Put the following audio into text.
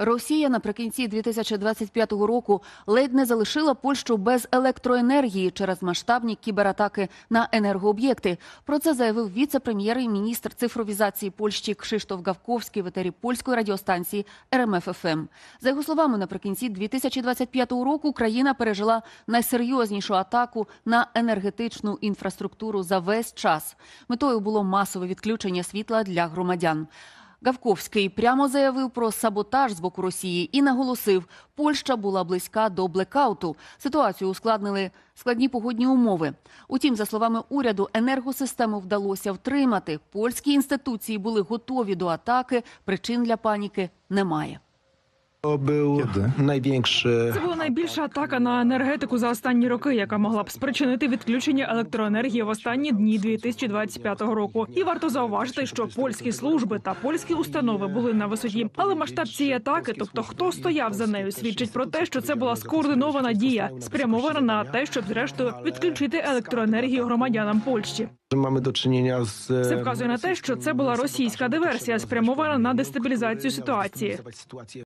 Росія наприкінці 2025 року ледь не залишила Польщу без електроенергії через масштабні кібератаки на енергооб'єкти. Про це заявив віце-прем'єр і міністр цифровізації Польщі Кшиштоф Гавковський в етері польської радіостанції РМФ ФМ. За його словами, наприкінці 2025 року країна пережила найсерйознішу атаку на енергетичну інфраструктуру за весь час. Метою було масове відключення світла для громадян. Гавковський прямо заявив про саботаж з боку Росії і наголосив, Польща була близька до блекауту. Ситуацію ускладнили складні погодні умови. Утім, за словами уряду, енергосистему вдалося втримати. Польські інституції були готові до атаки. Причин для паніки немає. To był Kiedy? Це була найбільша атака на енергетику за останні роки, яка могла б спричинити відключення електроенергії в останні дні 2025 року. І варто зауважити, що польські служби та польські установи були на висоті. Але масштаб цієї атаки, тобто хто стояв за нею, свідчить про те, що це була скоординована дія, спрямована на те, щоб зрештою відключити електроенергію громадянам Польщі. że mamy do czynienia z Це вказує на те, що це була російська диверсія, спрямована на дестабілізацію ситуації.